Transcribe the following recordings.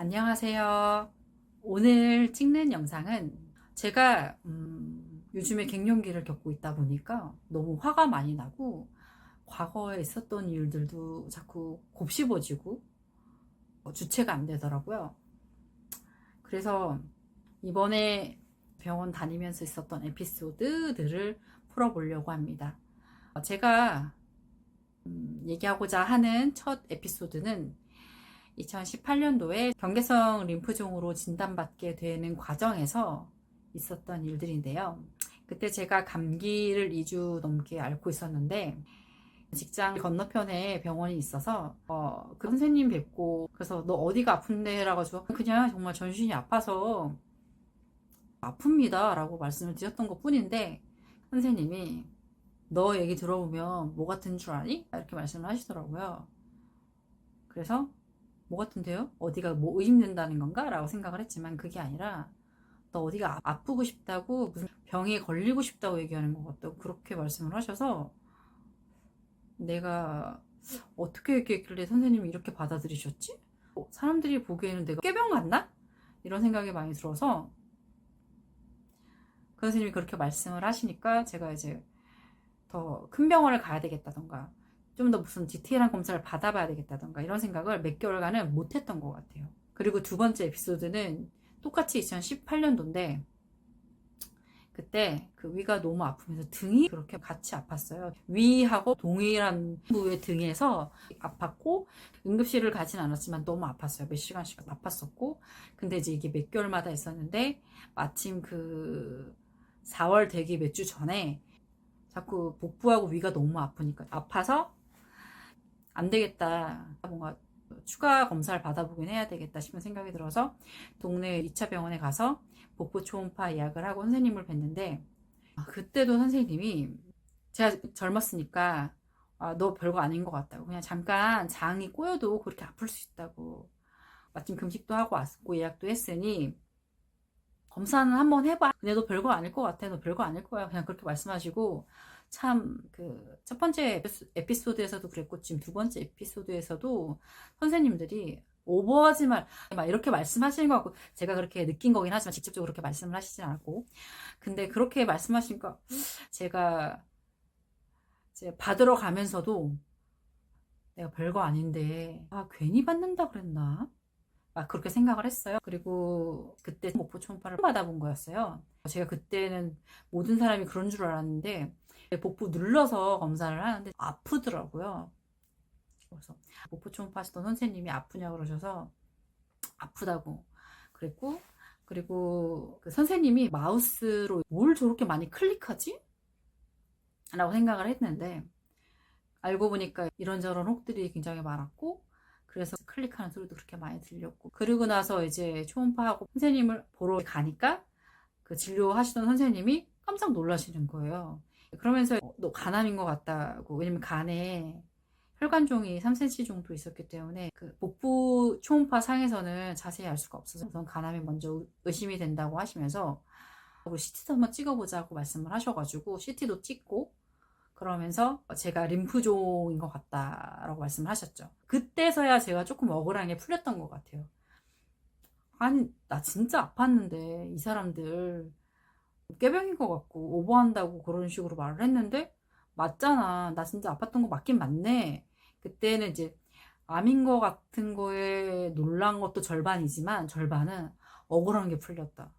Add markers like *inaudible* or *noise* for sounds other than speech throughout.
안녕하세요. 오늘 찍는 영상은 제가 음, 요즘에 갱년기를 겪고 있다 보니까 너무 화가 많이 나고 과거에 있었던 일들도 자꾸 곱씹어지고 어, 주체가 안 되더라고요. 그래서 이번에 병원 다니면서 있었던 에피소드들을 풀어보려고 합니다. 어, 제가 음, 얘기하고자 하는 첫 에피소드는 2018년도에 경계성 림프종으로 진단받게 되는 과정에서 있었던 일들인데요. 그때 제가 감기를 2주 넘게 앓고 있었는데 직장 건너편에 병원이 있어서 어, 그 선생님 뵙고 그래서 너 어디가 아픈데? 라가지고 그냥 정말 전신이 아파서 아픕니다 라고 말씀을 드렸던 것 뿐인데 선생님이 너 얘기 들어보면 뭐 같은 줄 아니? 이렇게 말씀을 하시더라고요. 그래서 뭐 같은데요? 어디가 뭐 의심된다는 건가? 라고 생각을 했지만 그게 아니라 너 어디가 아- 아프고 싶다고 무슨 병에 걸리고 싶다고 얘기하는 것 같다고 그렇게 말씀을 하셔서 내가 어떻게 얘기했길래 선생님이 이렇게 받아들이셨지? 어, 사람들이 보기에는 내가 꾀병 같나? 이런 생각이 많이 들어서 그 선생님이 그렇게 말씀을 하시니까 제가 이제 더 큰 병원을 가야 되겠다던가 좀 더 무슨 디테일한 검사를 받아봐야 되겠다던가 이런 생각을 몇 개월간은 못했던 것 같아요. 그리고 두 번째 에피소드는 똑같이 2018년도인데 그때 그 위가 너무 아프면서 등이 그렇게 같이 아팠어요. 위하고 동일한 부의 등에서 아팠고 응급실을 가진 않았지만 너무 아팠어요. 몇 시간씩 아팠었고 근데 이제 이게 몇 개월마다 있었는데 마침 그 4월 되기 몇 주 전에 자꾸 복부하고 위가 너무 아프니까 아파서 안 되겠다. 뭔가 추가 검사를 받아보긴 해야 되겠다 싶은 생각이 들어서 동네 2차 병원에 가서 복부 초음파 예약을 하고 선생님을 뵀는데 아, 그때도 선생님이 제가 젊었으니까 아, 너 별거 아닌 것 같다고 그냥 잠깐 장이 꼬여도 그렇게 아플 수 있다고 마침 금식도 하고 왔고 예약도 했으니 검사는 한번 해봐. 근데 너 별거 아닐 것 같아. 너 별거 아닐 거야. 그냥 그렇게 말씀하시고 참 그 첫 번째 에피소드에서도 그랬고 지금 두 번째 에피소드에서도 선생님들이 오버하지 말, 막 이렇게 말씀하시는 것 같고 제가 그렇게 느낀 거긴 하지만 직접적으로 그렇게 말씀을 하시진 않았고 근데 그렇게 말씀하시니까 제가 이제 받으러 가면서도 내가 별거 아닌데 아 괜히 받는다 그랬나? 막 그렇게 생각을 했어요. 그리고 그때 목포 초음파를 받아본 거였어요. 제가 그때는 모든 사람이 그런 줄 알았는데 복부 눌러서 검사를 하는데 아프더라고요. 그래서 목포 초음파 하시던 선생님이 아프냐고 그러셔서 아프다고 그랬고 그리고 그 선생님이 마우스로 뭘 저렇게 많이 클릭하지? 라고 생각을 했는데 알고 보니까 이런저런 혹들이 굉장히 많았고 그래서 클릭하는 소리도 그렇게 많이 들렸고 그리고 나서 이제 초음파하고 선생님을 보러 가니까 그 진료하시던 선생님이 깜짝 놀라시는 거예요. 그러면서 어, 너 간암인 것 같다고 왜냐면 간에 혈관종이 3cm 정도 있었기 때문에 그 복부 초음파 상에서는 자세히 알 수가 없어서 우선 간암이 먼저 의심이 된다고 하시면서 CT도 한번 찍어보자고 말씀을 하셔가지고 CT도 찍고 그러면서 제가 림프종인 것 같다라고 말씀을 하셨죠. 그때서야 제가 조금 억울한 게 풀렸던 것 같아요. 아니 나 진짜 아팠는데 이 사람들 깨병인 것 같고 오버한다고 그런 식으로 말을 했는데 맞잖아. 나 진짜 아팠던 거 맞긴 맞네. 그때는 이제 암인 것 같은 거에 놀란 것도 절반이지만 절반은 억울한 게 풀렸다.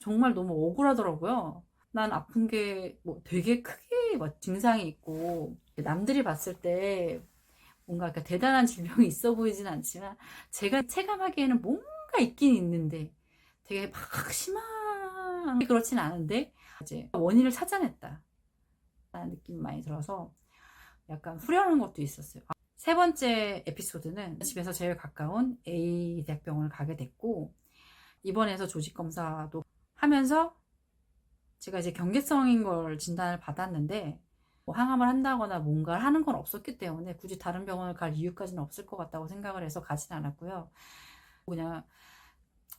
정말 너무 억울하더라고요. 난 아픈 게 뭐 되게 크게 막 증상이 있고 남들이 봤을 때 뭔가 이렇게 대단한 질병이 있어 보이진 않지만 제가 체감하기에는 뭔가 있긴 있는데 되게 막 심한 그렇진 않은데 이제 원인을 찾아냈다. 라는 느낌이 많이 들어서 약간 후련한 것도 있었어요. 아, 세 번째 에피소드는 집에서 제일 가까운 A 대학병원을 가게 됐고 입원해서 조직 검사도 하면서 제가 이제 경계성인 걸 진단을 받았는데 뭐 항암을 한다거나 뭔가를 하는 건 없었기 때문에 굳이 다른 병원을 갈 이유까지는 없을 것 같다고 생각을 해서 가진 않았고요. 그냥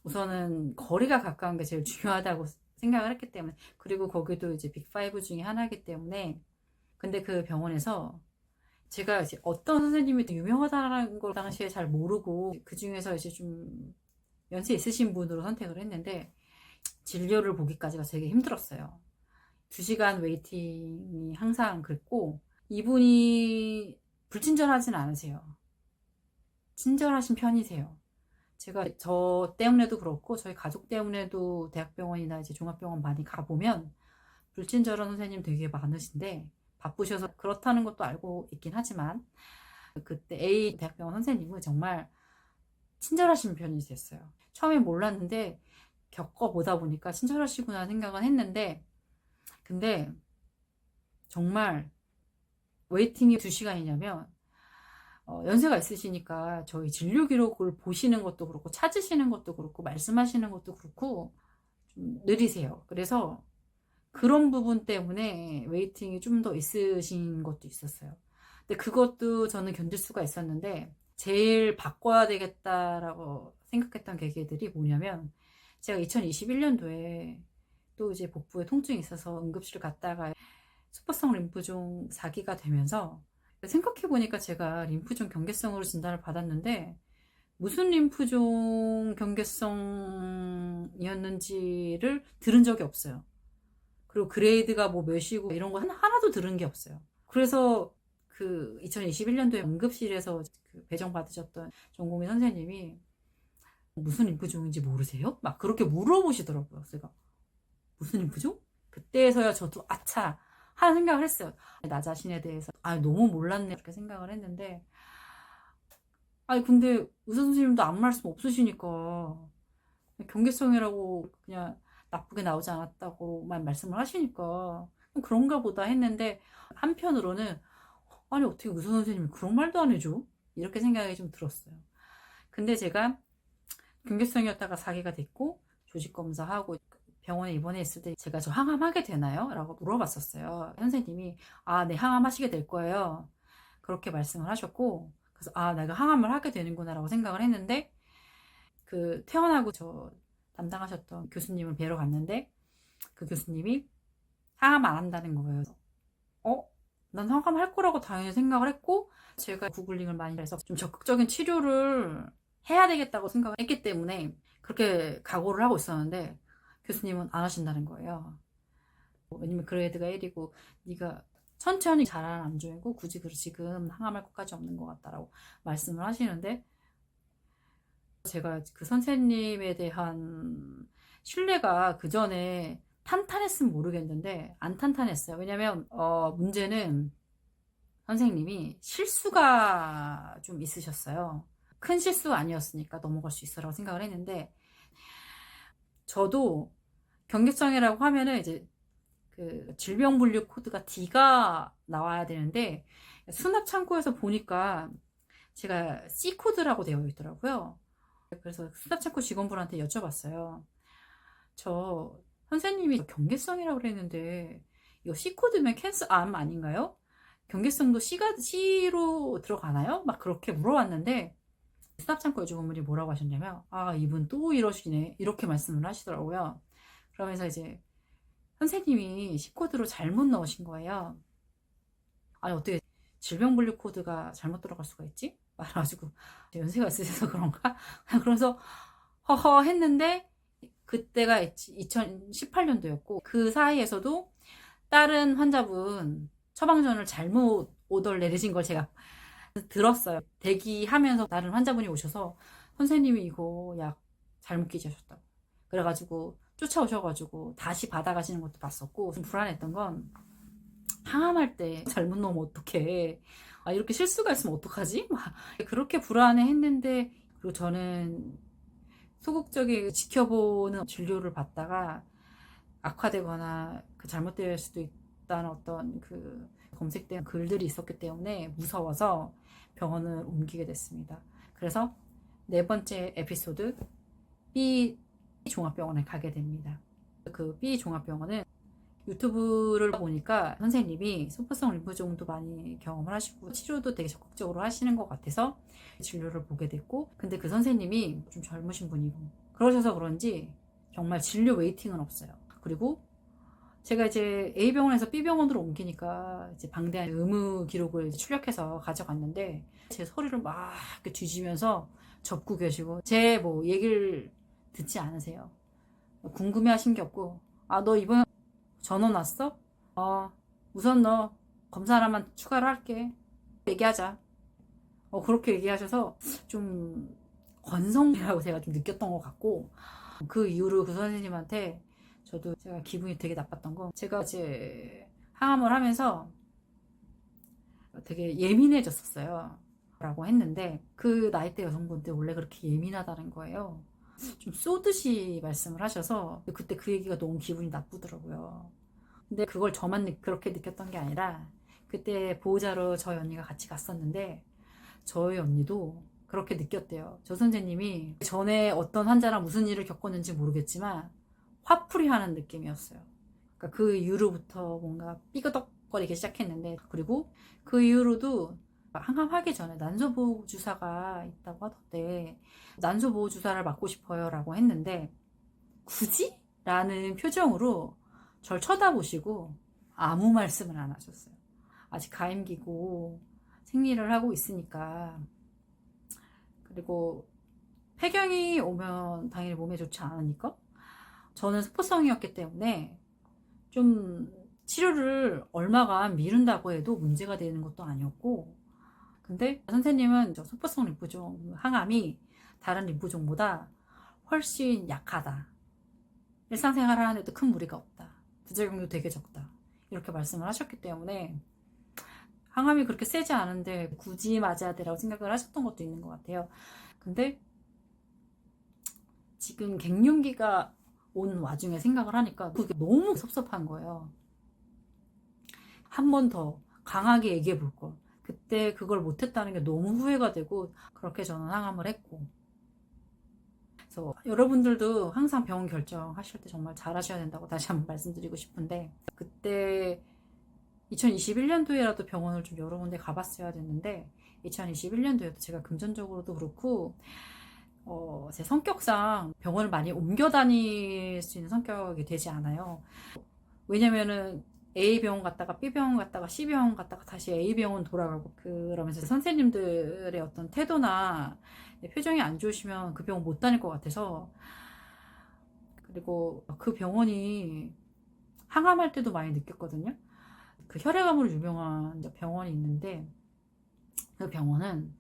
우선은 거리가 가까운 게 제일 *laughs* 중요하다고 생각을 했기 때문에 그리고 거기도 이제 빅5 중에 하나이기 때문에 근데 그 병원에서 제가 이제 어떤 선생님이 더 유명하다는 걸 당시에 잘 모르고 그 중에서 이제 좀 연세 있으신 분으로 선택을 했는데 진료를 보기까지가 되게 힘들었어요. 2시간 웨이팅이 항상 그랬고 이분이 불친절하진 않으세요. 친절하신 편이세요. 제가 저 때문에도 그렇고 저희 가족 때문에도 대학병원이나 이제 종합병원 많이 가보면 불친절한 선생님 되게 많으신데 바쁘셔서 그렇다는 것도 알고 있긴 하지만 그때 A 대학병원 선생님은 정말 친절하신 편이셨어요. 처음에 몰랐는데 겪어보다 보니까 친절하시구나 생각은 했는데 근데 정말 웨이팅이 2시간이냐면 어, 연세가 있으시니까 저희 진료 기록을 보시는 것도 그렇고 찾으시는 것도 그렇고 말씀하시는 것도 그렇고 좀 느리세요. 그래서 그런 부분 때문에 웨이팅이 좀 더 있으신 것도 있었어요. 근데 그것도 저는 견딜 수가 있었는데 제일 바꿔야 되겠다라고 생각했던 계기들이 뭐냐면 제가 2021년도에 또 이제 복부에 통증이 있어서 응급실 갔다가 수포성 림프종 4기가 되면서 생각해보니까 제가 림프종 경계성으로 진단을 받았는데 무슨 림프종 경계성이었는지를 들은 적이 없어요. 그리고 그레이드가 뭐 몇이고 이런 거 하나도 들은 게 없어요. 그래서 그 2021년도에 응급실에서 그 배정 받으셨던 전공의 선생님이 무슨 림프종인지 모르세요? 막 그렇게 물어보시더라고요. 제가 무슨 림프종? 그때서야 저도 아차 하는 생각을 했어요. 나 자신에 대해서 아 너무 몰랐네 이렇게 생각을 했는데 아니 근데 의사 선생님도 아무 말씀 없으시니까 경계성이라고 그냥 나쁘게 나오지 않았다고만 말씀을 하시니까 그런가 보다 했는데 한편으로는 아니 어떻게 의사 선생님이 그런 말도 안 해줘? 이렇게 생각이 좀 들었어요. 근데 제가 경계성이었다가 사기가 됐고 조직 검사하고 병원에 입원했을 때 제가 저 항암하게 되나요? 라고 물어봤었어요. 선생님이 아, 네, 항암하시게 될 거예요. 그렇게 말씀을 하셨고 그래서 아, 내가 항암을 하게 되는구나 라고 생각을 했는데 그 퇴원하고 저 담당하셨던 교수님을 뵈러 갔는데 그 교수님이 항암 안 한다는 거예요. 어? 난 항암 할 거라고 당연히 생각을 했고 제가 구글링을 많이 해서 좀 적극적인 치료를 해야 되겠다고 생각을 했기 때문에 그렇게 각오를 하고 있었는데 교수님은 안 하신다는 거예요. 왜냐면 그레이드가 1이고 네가 천천히 잘하는 암종이고 굳이 그 지금 항암할 것까지 없는 것 같다라고 말씀을 하시는데 제가 그 선생님에 대한 신뢰가 그 전에 탄탄했으면 모르겠는데 안 탄탄했어요. 왜냐면 어, 문제는 선생님이 실수가 좀 있으셨어요. 큰 실수 아니었으니까 넘어갈 수 있어라고 생각을 했는데 저도 경계성이라고 하면은 이제 그 질병 분류 코드가 D가 나와야 되는데 수납 창고에서 보니까 제가 C 코드라고 되어 있더라고요. 그래서 수납 창고 직원분한테 여쭤봤어요. 저 선생님이 경계성이라고 그랬는데 이거 C 코드면 캔서 암 아닌가요? 경계성도 C가 C로 들어가나요? 막 그렇게 물어봤는데 수납창고 여직원분이 뭐라고 하셨냐면 아 이분 또 이러시네 이렇게 말씀을 하시더라고요. 그러면서 이제 선생님이 C코드로 잘못 넣으신 거예요. 아니 어떻게 질병 분류 코드가 잘못 들어갈 수가 있지? 말아가지고 연세가 있으셔서 그런가? *laughs* 그래서 허허 했는데 그때가 2018년도였고 그 사이에서도 다른 환자분 처방전을 잘못 오더를 내리신 걸 제가 들었어요. 대기하면서 다른 환자분이 오셔서 선생님이 이거 약 잘못 기재하셨다고. 그래가지고 쫓아오셔가지고 다시 받아가시는 것도 봤었고 좀 불안했던 건 항암할 때 잘못 넣으면 어떡해. 아, 이렇게 실수가 있으면 어떡하지? 막 그렇게 불안해 했는데 그리고 저는 소극적인 지켜보는 진료를 받다가 악화되거나 그 잘못될 수도 있다는 어떤 그 검색된 글들이 있었기 때문에 무서워서 병원을 옮기게 됐습니다. 그래서 네 번째 에피소드 B 종합병원에 가게 됩니다. 그 B 종합병원은 유튜브를 보니까 선생님이 소포성 림프종도 많이 경험을 하시고 치료도 되게 적극적으로 하시는 것 같아서 진료를 보게 됐고 근데 그 선생님이 좀 젊으신 분이고 그러셔서 그런지 정말 진료 웨이팅은 없어요. 그리고 제가 이제 A병원에서 B병원으로 옮기니까 이제 방대한 의무 기록을 출력해서 가져갔는데 제 소리를 막 뒤지면서 접고 계시고 제 뭐 얘기를 듣지 않으세요. 궁금해 하신 게 없고, 아, 너 이번 전원 왔어? 어, 우선 너 검사 하나만 추가로 할게. 얘기하자. 어, 그렇게 얘기하셔서 좀 건성이라고 제가 좀 느꼈던 것 같고, 그 이후로 그 선생님한테 저도 제가 기분이 되게 나빴던 거, 제가 이제 항암을 하면서 되게 예민해졌었어요. 라고 했는데, 그 나이대 여성분들 원래 그렇게 예민하다는 거예요. 좀 쏘듯이 말씀을 하셔서, 그때 그 얘기가 너무 기분이 나쁘더라고요. 근데 그걸 저만 느- 그렇게 느꼈던 게 아니라, 그때 보호자로 저희 언니가 같이 갔었는데, 저희 언니도 그렇게 느꼈대요. 저 선생님이 전에 어떤 환자랑 무슨 일을 겪었는지 모르겠지만, 화풀이 하는 느낌이었어요. 그러니까 그 이후로부터 뭔가 삐그덕거리기 시작했는데, 그리고 그 이후로도 항암하기 전에 난소보호 주사가 있다고 하던데 난소보호 주사를 맞고 싶어요 라고 했는데 굳이? 라는 표정으로 절 쳐다보시고 아무 말씀을 안 하셨어요 아직 가임기고 생리를 하고 있으니까 그리고 폐경이 오면 당연히 몸에 좋지 않으니까 저는 스포성이었기 때문에 좀 치료를 얼마간 미룬다고 해도 문제가 되는 것도 아니었고 근데 선생님은 저 소포성 리포종 항암이 다른 리포종보다 훨씬 약하다. 일상생활 하는데도 큰 무리가 없다. 부작용도 되게 적다. 이렇게 말씀을 하셨기 때문에 항암이 그렇게 세지 않은데 굳이 맞아야 되라고 생각을 하셨던 것도 있는 것 같아요. 근데 지금 갱년기가 온 와중에 생각을 하니까 그게 너무 섭섭한 거예요. 한 번 더 강하게 얘기해 볼 걸. 그때 그걸 못했다는 게 너무 후회가 되고 그렇게 저는 항암을 했고 그래서 여러분들도 항상 병원 결정하실 때 정말 잘 하셔야 된다고 다시 한번 말씀드리고 싶은데 그때 2021년도에라도 병원을 좀 여러 군데 가봤어야 됐는데 2021년도에도 제가 금전적으로도 그렇고 어, 제 성격상 병원을 많이 옮겨 다닐 수 있는 성격이 되지 않아요. 왜냐면은 A 병원 갔다가 B 병원 갔다가 C 병원 갔다가 다시 A 병원 돌아가고 그러면서 선생님들의 어떤 태도나 표정이 안 좋으시면 그 병원 못 다닐 것 같아서 그리고 그 병원이 항암할 때도 많이 느꼈거든요. 그 혈액암으로 유명한 병원이 있는데 그 병원은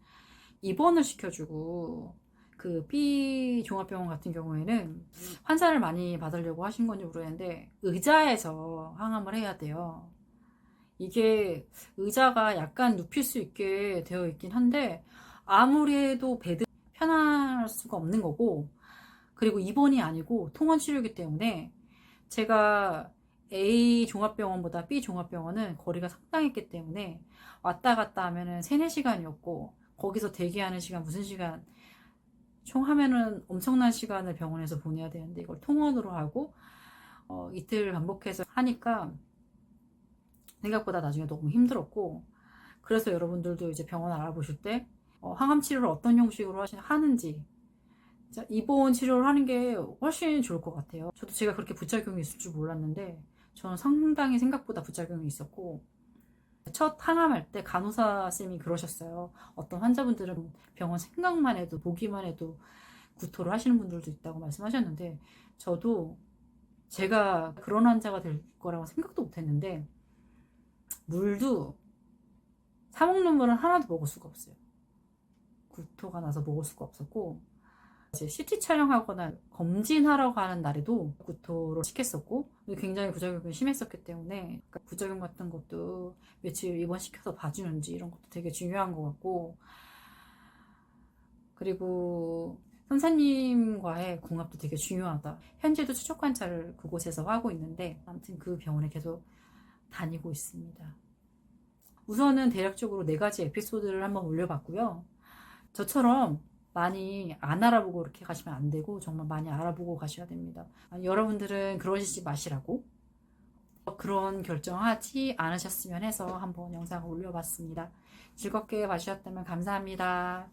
입원을 시켜주고 그 B 종합병원 같은 경우에는 환자를 많이 받으려고 하신 건지 모르겠는데 의자에서 항암을 해야 돼요. 이게 의자가 약간 눕힐 수 있게 되어 있긴 한데 아무리 해도 베드 편할 수가 없는 거고 그리고 입원이 아니고 통원 치료이기 때문에 제가 A 종합병원보다 B 종합병원은 거리가 상당했기 때문에 왔다 갔다 하면은 3, 4시간이었고 거기서 대기하는 시간 무슨 시간 총 하면은 엄청난 시간을 병원에서 보내야 되는데 이걸 통원으로 하고 어, 이틀 반복해서 하니까 생각보다 나중에 너무 힘들었고 그래서 여러분들도 이제 병원 알아보실 때 어, 항암 치료를 어떤 형식으로 하시, 하는지 입원 치료를 하는 게 훨씬 좋을 것 같아요. 저도 제가 그렇게 부작용이 있을 줄 몰랐는데 저는 상당히 생각보다 부작용이 있었고 첫 항암할 때 간호사 쌤이 그러셨어요. 어떤 환자분들은 병원 생각만 해도 보기만 해도 구토를 하시는 분들도 있다고 말씀하셨는데 저도 제가 그런 환자가 될 거라고 생각도 못했는데 물도 사 먹는 물은 하나도 먹을 수가 없어요. 구토가 나서 먹을 수가 없었고 이제 CT 촬영하거나 검진하러 가는 날에도 구토를 시켰었고 굉장히 부작용이 심했었기 때문에 그러니까 부작용 같은 것도 며칠 입원시켜서 봐주는지 이런 것도 되게 중요한 것 같고 그리고 선생님과의 궁합도 되게 중요하다. 현재도 추적 관찰을 그곳에서 하고 있는데 아무튼 그 병원에 계속 다니고 있습니다. 우선은 대략적으로 네 가지 에피소드를 한번 올려봤고요. 저처럼 많이 안 알아보고 이렇게 가시면 안 되고 정말 많이 알아보고 가셔야 됩니다. 여러분들은 그러시지 마시라고 그런 결정하지 않으셨으면 해서 한번 영상을 올려봤습니다. 즐겁게 봐주셨다면 감사합니다.